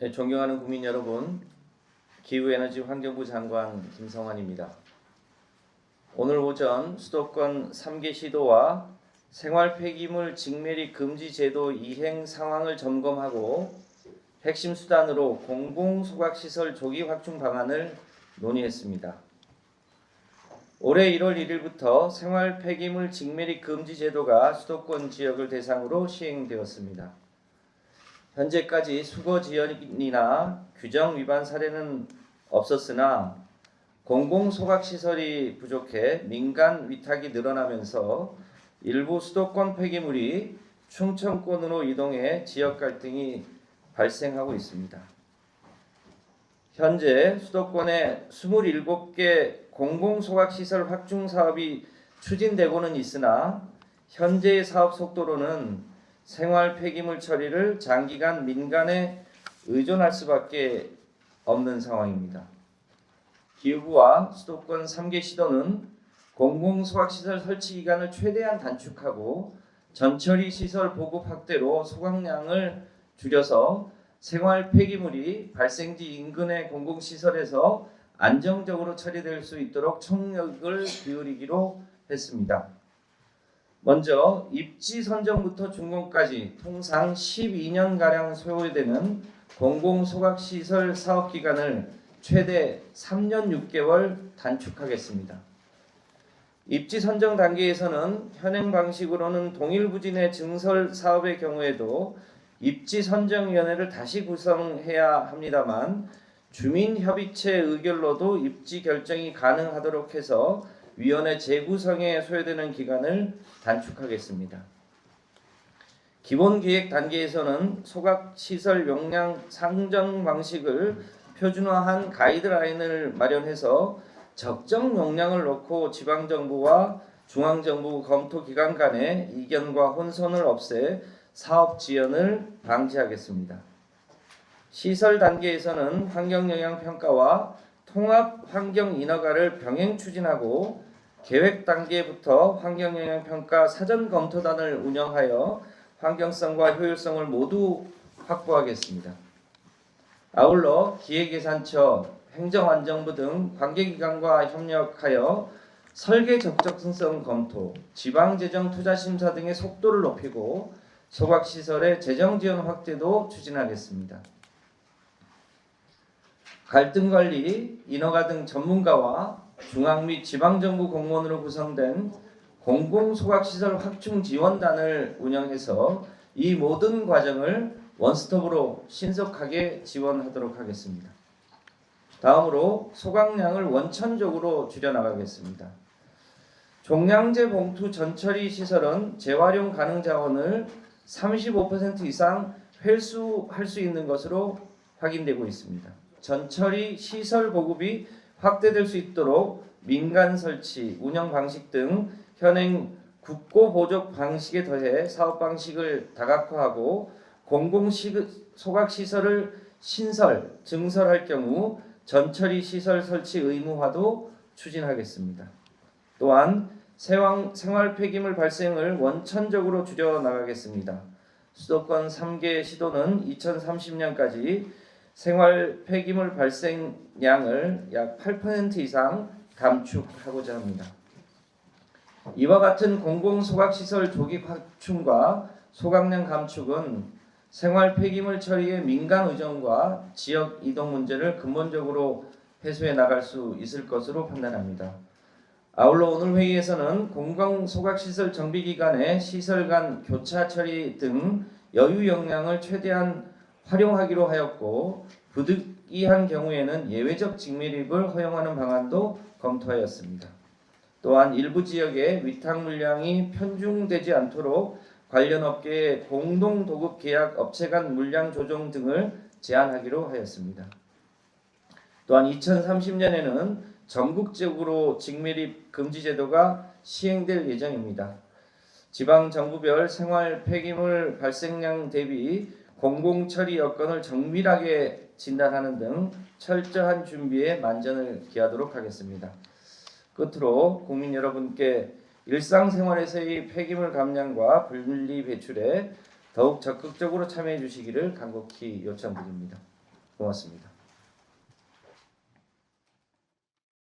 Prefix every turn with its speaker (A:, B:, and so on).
A: 네, 존경하는 국민 여러분, 기후에너지 환경부 장관 김성환입니다. 오늘 오전 수도권 3개 시도와 생활 폐기물 직매립 금지 제도 이행 상황을 점검하고 핵심 수단으로 공공 소각 시설 조기 확충 방안을 논의했습니다. 올해 1월 1일부터 생활 폐기물 직매립 금지 제도가 수도권 지역을 대상으로 시행되었습니다. 현재까지 수거 지연이나 규정 위반 사례는 없었으나 공공 소각 시설이 부족해 민간 위탁이 늘어나면서 일부 수도권 폐기물이 충청권으로 이동해 지역 갈등이 발생하고 있습니다. 현재 수도권에 27개 공공 소각 시설 확충 사업이 추진되고는 있으나 현재의 사업 속도로는 생활 폐기물 처리를 장기간 민간에 의존할 수밖에 없는 상황입니다. 기후부와 수도권 3개 시도는 공공 소각 시설 설치 기간을 최대한 단축하고 전처리 시설 보급 확대로 소각량을 줄여서 생활 폐기물이 발생지 인근의 공공 시설에서 안정적으로 처리될 수 있도록 총력을 기울이기로 했습니다. 먼저 입지 선정부터 준공까지 통상 12년 가량 소요되는 공공 소각 시설 사업 기간을 최대 3년 6개월 단축하겠습니다. 입지 선정 단계에서는 현행 방식으로는 동일 부진의 증설 사업의 경우에도 입지 선정위원회를 다시 구성해야 합니다만 주민협의체 의결로도 입지 결정이 가능하도록 해서 위원회 재구성에 소요되는 기간을 단축하겠습니다. 기본 기획 단계에서는 소각 시설 용량 상정 방식을 표준화한 가이드라인을 마련해서 적정 용량을 놓고 지방 정부와 중앙 정부 검토 기관 간의 이견과 혼선을 없애 사업 지연을 방지하겠습니다. 시설 단계에서는 환경 영향 평가와 통합 환경 인허가를 병행 추진하고 계획 단계부터 환경 영향 평가 사전 검토단을 운영하여 환경성과 효율성을 모두 확보하겠습니다. 아울러 기획예산처, 행정안전부 등 관계기관과 협력하여 설계 적정성 검토, 지방재정 투자 심사 등의 속도를 높이고 소각시설의 재정 지원 확대도 추진하겠습니다. 갈등 관리, 인허가 등 전문가와 중앙 및 지방정부 공무원으로 구성된 공공 소각시설 확충 지원단을 운영해서 이 모든 과정을 원스톱으로 신속하게 지원하도록 하겠습니다. 다음으로 소각량을 원천적으로 줄여나가겠습니다. 종량제 봉투 전처리 시설은 재활용 가능 자원을 35% 이상 회수할 수 있는 것으로 확인되고 있습니다. 전처리 시설 보급이 확대될 수 있도록 민간 설치, 운영 방식 등 현행 국고 보조 방식에 더해 사업 방식을 다각화하고 공공 소각 시설을 신설, 증설할 경우 전처리 시설 설치 의무화도 추진하겠습니다. 또한 생활 폐기물 발생을 원천적으로 줄여 나가겠습니다. 수도권 3개 시도는 2030년까지 생활 폐기물 발생량을 약 8% 이상 감축하고자 합니다. 이와 같은 공공 소각 시설 조기 확충과 소각량 감축은 생활 폐기물 처리의 민간 의존과 지역 이동 문제를 근본적으로 해소해 나갈 수 있을 것으로 판단합니다. 아울러 오늘 회의에서는 공공 소각 시설 정비 기간에 시설 간 교차 처리 등 여유 역량을 최대한 활용하기로 하였고 부득이한 경우에는 예외적 직밀입을 허용하는 방안도 검토하였습니다. 또한 일부 지역에 위탁 물량이 편중되지 않도록 관련 업계의 공동 도급 계약 업체 간 물량 조정 등을 제한하기로 하였습니다. 또한 2030년에는 전국적으로 직밀입 금지 제도가 시행될 예정입니다. 지방 정부별 생활 폐기물 발생량 대비 공공 처리 여건을 정밀하게 진단하는 등 철저한 준비에 만전을 기하도록 하겠습니다. 끝으로 국민 여러분께 일상생활에서의 폐기물 감량과 분리 배출에 더욱 적극적으로 참여해 주시기를 간곡히 요청드립니다. 고맙습니다.